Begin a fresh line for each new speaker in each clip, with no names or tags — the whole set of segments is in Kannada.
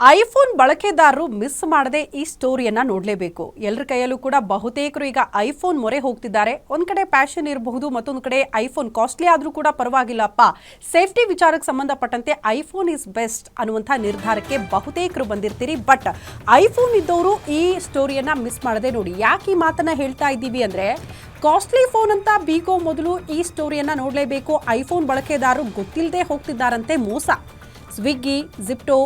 ಐಫೋನ್ ಬಳಕೆದಾರರು ಮಿಸ್ ಮಾಡದೆ ಈ ಸ್ಟೋರಿಯನ್ನ ನೋಡಲೇಬೇಕು. ಎಲ್ಲರ ಕೈಯಲ್ಲೂ ಕೂಡ ಬಹುತೇಕರು ಈಗ ಐಫೋನ್ ಮೊರೆ ಹೋಗ್ತಿದ್ದಾರೆ. ಒಂದ್ ಕಡೆ ಪ್ಯಾಷನ್ ಇರಬಹುದು, ಮತ್ತೊಂದು ಕಡೆ ಐಫೋನ್ ಕಾಸ್ಟ್ಲಿ ಆದ್ರೂ ಕೂಡ ಪರವಾಗಿಲ್ಲಪ್ಪ. ಸೇಫ್ಟಿ ವಿಚಾರಕ್ಕೆ ಸಂಬಂಧಪಟ್ಟಂತೆ ಐಫೋನ್ ಇಸ್ ಬೆಸ್ಟ್ ಅನ್ನುವಂಥ ನಿರ್ಧಾರಕ್ಕೆ ಬಹುತೇಕರು ಬಂದಿರ್ತೀರಿ. ಬಟ್ ಐಫೋನ್ ಇದ್ದವರು ಈ ಸ್ಟೋರಿಯನ್ನ ಮಿಸ್ ಮಾಡದೆ ನೋಡಿ. ಯಾಕೆ ಈ ಮಾತನ್ನ ಹೇಳ್ತಾ ಇದ್ದೀವಿ ಅಂದ್ರೆ, ಕಾಸ್ಟ್ಲಿ ಫೋನ್ ಅಂತ ಬೀಗೋ ಮೊದಲು ಈ ಸ್ಟೋರಿಯನ್ನ ನೋಡಲೇಬೇಕು. ಐಫೋನ್ ಬಳಕೆದಾರರು ಗೊತ್ತಿಲ್ಲದೆ ಹೋಗ್ತಿದ್ದಾರಂತೆ ಮೋಸ. ಸ್ವಿಗ್ಗಿ ಜಿಪ್ಟೋ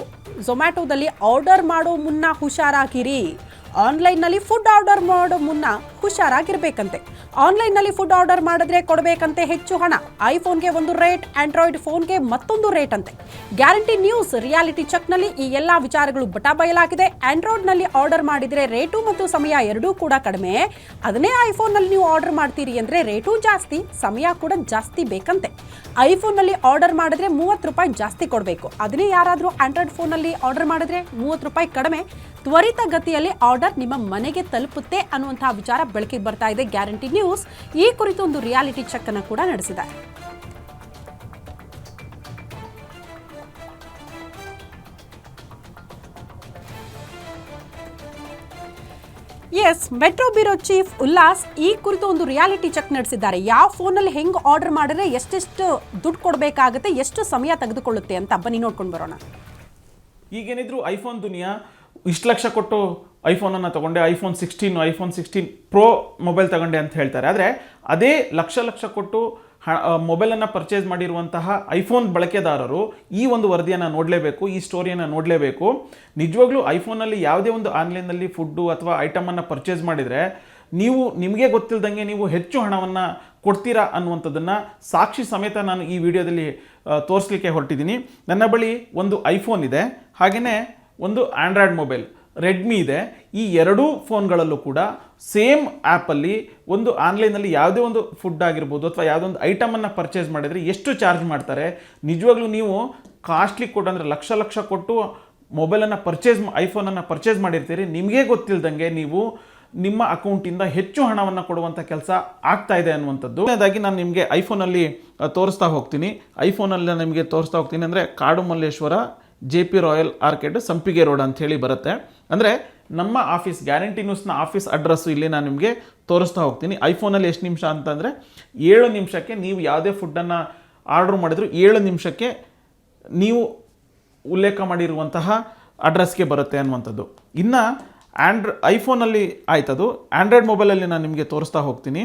ಝೊಮ್ಯಾಟೊದಲ್ಲಿ ಆರ್ಡರ್ ಮಾಡೋ ಮುನ್ನ ಹುಷಾರಾಗಿರಿ. ಆನ್ಲೈನ್ನಲ್ಲಿ ಫುಡ್ ಆರ್ಡರ್ ಮಾಡೋ ಮುನ್ನ ಹುಷಾರಾಗಿರ್ಬೇಕಂತೆ. ಆನ್ಲೈನ್ನಲ್ಲಿ ಫುಡ್ ಆರ್ಡರ್ ಮಾಡಿದ್ರೆ ಕೊಡಬೇಕಂತೆ ಹೆಚ್ಚು ಹಣ. ಐಫೋನ್ಗೆ ಒಂದು ರೇಟ್, ಆಂಡ್ರಾಯ್ಡ್ ಫೋನ್ಗೆ ಮತ್ತೊಂದು ರೇಟ್ ಅಂತೆ. ಗ್ಯಾರಂಟಿ ನ್ಯೂಸ್, ರಿಯಾಲಿಟಿ ಚೆಕ್ನಲ್ಲಿ ಈ ಎಲ್ಲ ವಿಚಾರಗಳು ಬಟಾ ಬಯಲಾಗಿದೆ. ಆಂಡ್ರಾಯ್ಡ್ನಲ್ಲಿ ಆರ್ಡರ್ ಮಾಡಿದರೆ ರೇಟು ಮತ್ತು ಸಮಯ ಎರಡೂ ಕೂಡ ಕಡಿಮೆ. ಅದನ್ನೇ ಐಫೋನ್ನಲ್ಲಿ ನೀವು ಆರ್ಡರ್ ಮಾಡ್ತೀರಿ ಅಂದರೆ ರೇಟು ಜಾಸ್ತಿ, ಸಮಯ ಕೂಡ ಜಾಸ್ತಿ ಬೇಕಂತೆ. ಐಫೋನ್ನಲ್ಲಿ ಆರ್ಡರ್ ಮಾಡಿದ್ರೆ ಮೂವತ್ತು ರೂಪಾಯಿ ಜಾಸ್ತಿ ಕೊಡಬೇಕು. ಅದನ್ನೇ ಯಾರಾದರೂ ಆಂಡ್ರಾಯ್ಡ್ ಫೋನಲ್ಲಿ ಆರ್ಡರ್ ಮಾಡಿದ್ರೆ ಮೂವತ್ತು ರೂಪಾಯಿ ಕಡಿಮೆ. ತ್ವರಿತ ಗತಿಯಲ್ಲಿ ಆರ್ಡರ್ ನಿಮ್ಮ ಮನೆಗೆ ತಲುಪುತ್ತೆ ಅನ್ನುವಂತಹ ವಿಚಾರ ಬೆಳಕಿಗೆ ಬರ್ತಾ ಇದೆ. Guarantee news. ಈ ಕುರಿತು ಒಂದು ರಿಯಾಲಿಟಿ ಚೆಕ್ ಅನ್ನು ಕೂಡ ನಡೆಸಿದೆ. S metro bureau chief Ullas ಈ ಕುರಿತು ಒಂದು ರಿಯಾಲಿಟಿ ಚೆಕ್ ನಡೆಸಿದ್ದಾರೆ. ಯಾವ ಫೋನಲ್ಲಿ ಹೆಂಗ್ ಆರ್ಡರ್ ಮಾಡಿದ್ರೆ ಎಷ್ಟೆಷ್ಟು ದುಡ್ಡು ಕೊಡಬೇಕಾಗುತ್ತೆ, ಎಷ್ಟು ಸಮಯ ತೆಗೆದುಕೊಳ್ಳುತ್ತೆ ಅಂತ ಬನ್ನಿ ನೋಡ್ಕೊಂಡು ಬರೋಣ.
ಈಗೇನಿದ್ರು ಐಫೋನ್ ದುನಿಯಾ ಇಷ್ಟು ಲಕ್ಷ ಕೊಟ್ಟು ಐಫೋನನ್ನು ತಗೊಂಡೆ, iPhone sixteen iPhone sixteen pro mobile ತಗೊಂಡೆ ಅಂತ ಹೇಳ್ತಾರೆ. ಆದರೆ ಅದೇ ಲಕ್ಷ ಲಕ್ಷ ಕೊಟ್ಟು ಹ ಮೊಬೈಲನ್ನು ಪರ್ಚೇಸ್ ಮಾಡಿರುವಂತಹ ಐಫೋನ್ ಬಳಕೆದಾರರು ಈ ಒಂದು ವರದಿಯನ್ನು ನೋಡಲೇಬೇಕು, ಈ ಸ್ಟೋರಿಯನ್ನು ನೋಡಲೇಬೇಕು. ನಿಜವಾಗ್ಲೂ ಐಫೋನಲ್ಲಿ ಯಾವುದೇ ಒಂದು ಆನ್ಲೈನಲ್ಲಿ ಫುಡ್ಡು ಅಥವಾ ಐಟಮನ್ನು ಪರ್ಚೇಸ್ ಮಾಡಿದರೆ ನೀವು ನಿಮಗೆ ಗೊತ್ತಿಲ್ಲದಂಗೆ ನೀವು ಹೆಚ್ಚು ಹಣವನ್ನು ಕೊಡ್ತೀರಾ ಅನ್ನುವಂಥದ್ದನ್ನು ಸಾಕ್ಷಿ ಸಮೇತ ನಾನು ಈ ವಿಡಿಯೋದಲ್ಲಿ ತೋರಿಸ್ಲಿಕ್ಕೆ ಹೊರಟಿದ್ದೀನಿ. ನನ್ನ ಬಳಿ ಒಂದು ಐಫೋನ್ ಇದೆ. ಹಾಗೆಯೇ ಒಂದು ಆಂಡ್ರಾಯ್ಡ್ ಮೊಬೈಲ್ ರೆಡ್ಮಿ ಇದೆ. ಈ ಎರಡೂ ಫೋನ್ಗಳಲ್ಲೂ ಕೂಡ ಸೇಮ್ ಆ್ಯಪಲ್ಲಿ ಒಂದು ಆನ್ಲೈನಲ್ಲಿ ಯಾವುದೇ ಒಂದು ಫುಡ್ ಆಗಿರ್ಬೋದು ಅಥವಾ ಯಾವುದೋ ಒಂದು ಐಟಮನ್ನು ಪರ್ಚೇಸ್ ಮಾಡಿದರೆ ಎಷ್ಟು ಚಾರ್ಜ್ ಮಾಡ್ತಾರೆ? ನಿಜವಾಗ್ಲೂ ನೀವು ಕಾಸ್ಟ್ಲಿ ಕೊಟ್ಟು ಅಂದರೆ ಲಕ್ಷ ಲಕ್ಷ ಕೊಟ್ಟು ಮೊಬೈಲನ್ನು ಪರ್ಚೇಸ್ ಐಫೋನನ್ನು ಪರ್ಚೇಸ್ ಮಾಡಿರ್ತೀರಿ. ನಿಮಗೆ ಗೊತ್ತಿಲ್ಲದಂಗೆ ನೀವು ನಿಮ್ಮ ಅಕೌಂಟಿಂದ ಹೆಚ್ಚು ಹಣವನ್ನು ಕೊಡುವಂಥ ಕೆಲಸ ಆಗ್ತಾ ಇದೆ ಅನ್ನುವಂಥದ್ದು. ಮೊದಲನೇದಾಗಿ ನಾನು ನಿಮಗೆ ಐಫೋನಲ್ಲಿ ತೋರಿಸ್ತಾ ಹೋಗ್ತೀನಿ. ಐಫೋನಲ್ಲಿ ನಿಮಗೆ ತೋರಿಸ್ತಾ ಹೋಗ್ತೀನಿ ಅಂದರೆ Kadu Malleshwara J P royal arcade Sampige road ಅಂತ ಹೇಳಿ ಬರುತ್ತೆ. ಅಂದರೆ ನಮ್ಮ ಆಫೀಸ್ ಗ್ಯಾರಂಟಿ ನ್ಯೂಸ್ನ ಆಫೀಸ್ ಅಡ್ರೆಸ್ಸು ಇಲ್ಲಿ ನಾನು ನಿಮಗೆ ತೋರಿಸ್ತಾ ಹೋಗ್ತೀನಿ. ಐಫೋನಲ್ಲಿ ಎಷ್ಟು ನಿಮಿಷ ಅಂತಂದರೆ ಏಳು ನಿಮಿಷಕ್ಕೆ ನೀವು ಯಾವುದೇ ಫುಡ್ಡನ್ನು ಆರ್ಡ್ರ್ ಮಾಡಿದ್ರು ಏಳು ನಿಮಿಷಕ್ಕೆ ನೀವು ಉಲ್ಲೇಖ ಮಾಡಿರುವಂತಹ ಅಡ್ರೆಸ್ಗೆ ಬರುತ್ತೆ ಅನ್ನುವಂಥದ್ದು. ಇನ್ನು ಆ್ಯಂಡ್ರ ಐಫೋನಲ್ಲಿ ಆಯ್ತದು. ಆ್ಯಂಡ್ರಾಯ್ಡ್ ಮೊಬೈಲಲ್ಲಿ ನಾನು ನಿಮಗೆ ತೋರಿಸ್ತಾ ಹೋಗ್ತೀನಿ.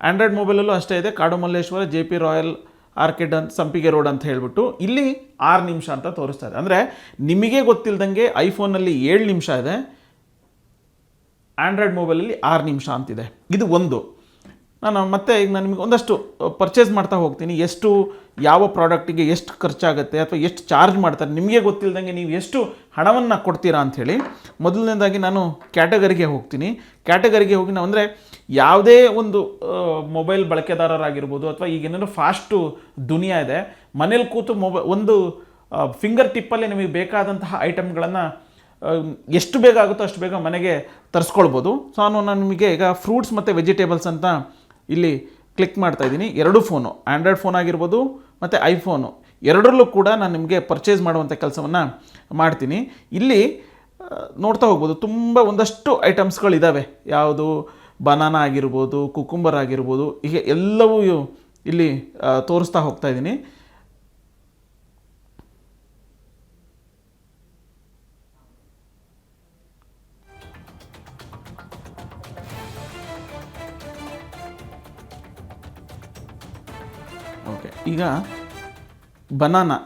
ಆ್ಯಂಡ್ರಾಯ್ಡ್ ಮೊಬೈಲಲ್ಲೂ ಅಷ್ಟೇ ಇದೆ. Kadu Malleshwara J P royal orchid ಅಂತ, ಸಂಪಿಗೆ ರೋಡ್ ಅಂತ ಹೇಳ್ಬಿಟ್ಟು ಇಲ್ಲಿ ಆರು ನಿಮಿಷ ಅಂತ ತೋರಿಸ್ತಾ ಇದೆ. ಅಂದರೆ ನಿಮಗೆ ಗೊತ್ತಿಲ್ಲದಂಗೆ ಐಫೋನಲ್ಲಿ ಏಳು ನಿಮಿಷ ಇದೆ. ಆಂಡ್ರಾಯ್ಡ್ ಮೊಬೈಲಲ್ಲಿ ಆರು ನಿಮಿಷ ಅಂತಿದೆ. ಇದು ಒಂದು. ನಾನು ಮತ್ತೆ ಈಗ ನಾನು ನಿಮಗೆ ಒಂದಷ್ಟು ಪರ್ಚೇಸ್ ಮಾಡ್ತಾ ಹೋಗ್ತೀನಿ. ಎಷ್ಟು, ಯಾವ ಪ್ರಾಡಕ್ಟಿಗೆ ಎಷ್ಟು ಖರ್ಚಾಗುತ್ತೆ ಅಥವಾ ಎಷ್ಟು ಚಾರ್ಜ್ ಮಾಡ್ತಾರೆ? ನಿಮಗೆ ಗೊತ್ತಿಲ್ಲದಂಗೆ ನೀವು ಎಷ್ಟು ಹಣವನ್ನು ಕೊಡ್ತೀರಾ ಅಂಥೇಳಿ ಮೊದಲನೇದಾಗಿ ನಾನು ಕ್ಯಾಟಗರಿಗೆ ಹೋಗ್ತೀನಿ. ಕ್ಯಾಟಗರಿಗೆ ಹೋಗಿ ನಾವು ಅಂದರೆ ಯಾವುದೇ ಒಂದು ಮೊಬೈಲ್ ಬಳಕೆದಾರರಾಗಿರ್ಬೋದು ಅಥವಾ ಈಗೇನಾದ್ರು ಫಾಸ್ಟು ದುನಿಯಾ ಇದೆ, ಮನೇಲಿ ಕೂತು ಮೊಬೈ, ಒಂದು ಫಿಂಗರ್ ಟಿಪ್ಪಲ್ಲಿ ನಿಮಗೆ ಬೇಕಾದಂತಹ ಐಟಮ್ಗಳನ್ನು ಎಷ್ಟು ಬೇಗ ಆಗುತ್ತೋ ಅಷ್ಟು ಬೇಗ ಮನೆಗೆ ತರಿಸ್ಕೊಳ್ಬೋದು. ಸೊ ನಾನು ನಿಮಗೆ ಈಗ ಫ್ರೂಟ್ಸ್ ಮತ್ತು ವೆಜಿಟೇಬಲ್ಸ್ ಅಂತ ಇಲ್ಲಿ ಕ್ಲಿಕ್ ಮಾಡ್ತಾ ಇದ್ದೀನಿ. ಎರಡು ಫೋನು ಆ್ಯಂಡ್ರಾಯ್ಡ್ ಫೋನ್ ಆಗಿರ್ಬೋದು ಮತ್ತು ಐಫೋನು ಎರಡರಲ್ಲೂ ಕೂಡ ನಾನು ನಿಮಗೆ ಪರ್ಚೇಸ್ ಮಾಡುವಂಥ ಕೆಲಸವನ್ನು ಮಾಡ್ತೀನಿ. ಇಲ್ಲಿ ನೋಡ್ತಾ ಹೋಗ್ಬೋದು, ತುಂಬ ಒಂದಷ್ಟು ಐಟಮ್ಸ್ಗಳಿದ್ದಾವೆ ಯಾವುದು? ಬನಾನಾ ಆಗಿರ್ಬೋದು ಕುಕುಂಬರ್ ಆಗಿರ್ಬೋದು, ಹೀಗೆ ಎಲ್ಲವೂ ಇಲ್ಲಿ ತೋರಿಸ್ತಾ ಹೋಗ್ತಾ ಇದ್ದೀನಿ. ಓಕೆ ಈಗ ಬನಾನಾ.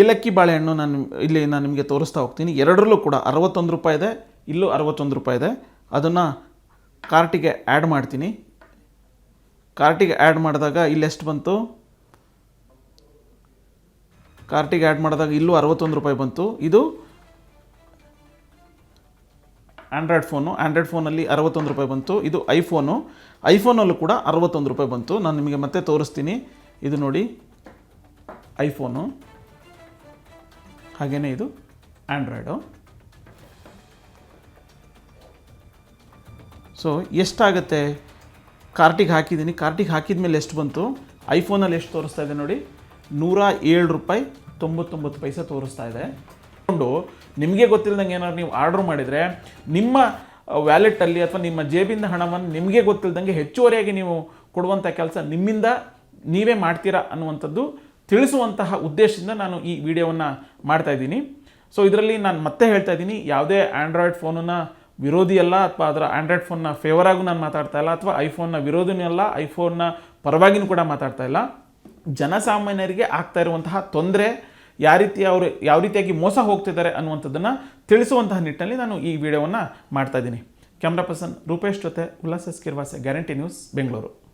ಏಲಕ್ಕಿ ಬಾಳೆಹಣ್ಣು ನಾನು ಇಲ್ಲಿ ನಾನು ನಿಮಗೆ ತೋರಿಸ್ತಾ ಹೋಗ್ತೀನಿ. ಎರಡರಲ್ಲೂ ಕೂಡ ಅರವತ್ತೊಂದು ರೂಪಾಯಿ ಇದೆ, ಇಲ್ಲೂ ಅರವತ್ತೊಂದು ರೂಪಾಯಿ ಇದೆ. ಅದನ್ನು ಕಾರ್ಟಿಗೆ ಆ್ಯಡ್ ಮಾಡ್ತೀನಿ. ಕಾರ್ಟಿಗೆ ಆ್ಯಡ್ ಮಾಡಿದಾಗ ಇಲ್ಲಿ ಎಷ್ಟು ಬಂತು? ಕಾರ್ಟಿಗೆ ಆ್ಯಡ್ ಮಾಡಿದಾಗ ಇಲ್ಲೂ ಅರವತ್ತೊಂದು ರೂಪಾಯಿ ಬಂತು. ಇದು ಆಂಡ್ರಾಯ್ಡ್ ಫೋನು ಆಂಡ್ರಾಯ್ಡ್ ಫೋನಲ್ಲಿ ಅರವತ್ತೊಂದು ರೂಪಾಯಿ ಬಂತು. ಇದು ಐಫೋನು ಐಫೋನಲ್ಲೂ ಕೂಡ ಅರವತ್ತೊಂದು ರೂಪಾಯಿ ಬಂತು. ನಾನು ನಿಮಗೆ ಮತ್ತೆ ತೋರಿಸ್ತೀನಿ. ಇದು ನೋಡಿ ಐಫೋನು ಹಾಗೆಯೇ ಇದು ಆ್ಯಂಡ್ರಾಯ್ಡು ಸೊ ಎಷ್ಟಾಗುತ್ತೆ? ಕಾರ್ಟಿಗೆ ಹಾಕಿದ್ದೀನಿ. ಕಾರ್ಟಿಗೆ ಹಾಕಿದ ಮೇಲೆ ಎಷ್ಟು ಬಂತು? ಐಫೋನಲ್ಲಿ ಎಷ್ಟು ತೋರಿಸ್ತಾ ಇದೆ ನೋಡಿ, ನೂರ ಏಳು ರೂಪಾಯಿ ತೊಂಬತ್ತೊಂಬತ್ತು ಪೈಸೆ ತೋರಿಸ್ತಾ ಇದೆ. ಕೊಂಡು ನಿಮಗೆ ಗೊತ್ತಿಲ್ಲದಂಗೆ ಏನಾದ್ರು ನೀವು ಆರ್ಡರ್ ಮಾಡಿದರೆ ನಿಮ್ಮ ವ್ಯಾಲೆಟಲ್ಲಿ ಅಥವಾ ನಿಮ್ಮ ಜೇಬಿಂದ ಹಣವನ್ನು ನಿಮಗೆ ಗೊತ್ತಿಲ್ಲದಂಗೆ ಹೆಚ್ಚುವರಿಯಾಗಿ ನೀವು ಕೊಡುವಂಥ ಕೆಲಸ ನಿಮ್ಮಿಂದ ನೀವೇ ಮಾಡ್ತೀರಾ ಅನ್ನುವಂಥದ್ದು ತಿಳಿಸುವಂತಹ ಉದ್ದೇಶದಿಂದ ನಾನು ಈ ವಿಡಿಯೋವನ್ನು ಮಾಡ್ತಾ ಇದ್ದೀನಿ. ಸೊ ಇದರಲ್ಲಿ ನಾನು ಮತ್ತೆ ಹೇಳ್ತಾ ಇದ್ದೀನಿ, ಯಾವುದೇ ಆ್ಯಂಡ್ರಾಯ್ಡ್ ಫೋನನ್ನ ವಿರೋಧಿ ಅಲ್ಲ ಅಥವಾ ಅದರ ಆ್ಯಂಡ್ರಾಯ್ಡ್ ಫೋನ್ನ ಫೇವರಾಗೂ ನಾನು ಮಾತಾಡ್ತಾ ಇಲ್ಲ ಅಥವಾ ಐಫೋನ್ನ ವಿರೋಧಿನೂ ಅಲ್ಲ ಐಫೋನ್ನ ಪರವಾಗಿನೂ ಕೂಡ ಮಾತಾಡ್ತಾ ಇಲ್ಲ. ಜನಸಾಮಾನ್ಯರಿಗೆ ಆಗ್ತಾ ಇರುವಂತಹ ತೊಂದರೆ ಯಾವ ರೀತಿ ಅವರು ಯಾವ ರೀತಿಯಾಗಿ ಮೋಸ ಹೋಗ್ತಿದ್ದಾರೆ ಅನ್ನುವಂಥದ್ದನ್ನು ತಿಳಿಸುವಂತಹ ನಿಟ್ಟಿನಲ್ಲಿ ನಾನು ಈ ವಿಡಿಯೋವನ್ನು ಮಾಡ್ತಾ ಇದ್ದೀನಿ. ಕ್ಯಾಮ್ರಾ ಪರ್ಸನ್ ರೂಪೇಶ್ ಜೊತೆ ಉಲ್ಲಾಸ್ ಸ್ಕಿರ್ವಾಸೆ, ಗ್ಯಾರಂಟಿ ನ್ಯೂಸ್, ಬೆಂಗಳೂರು.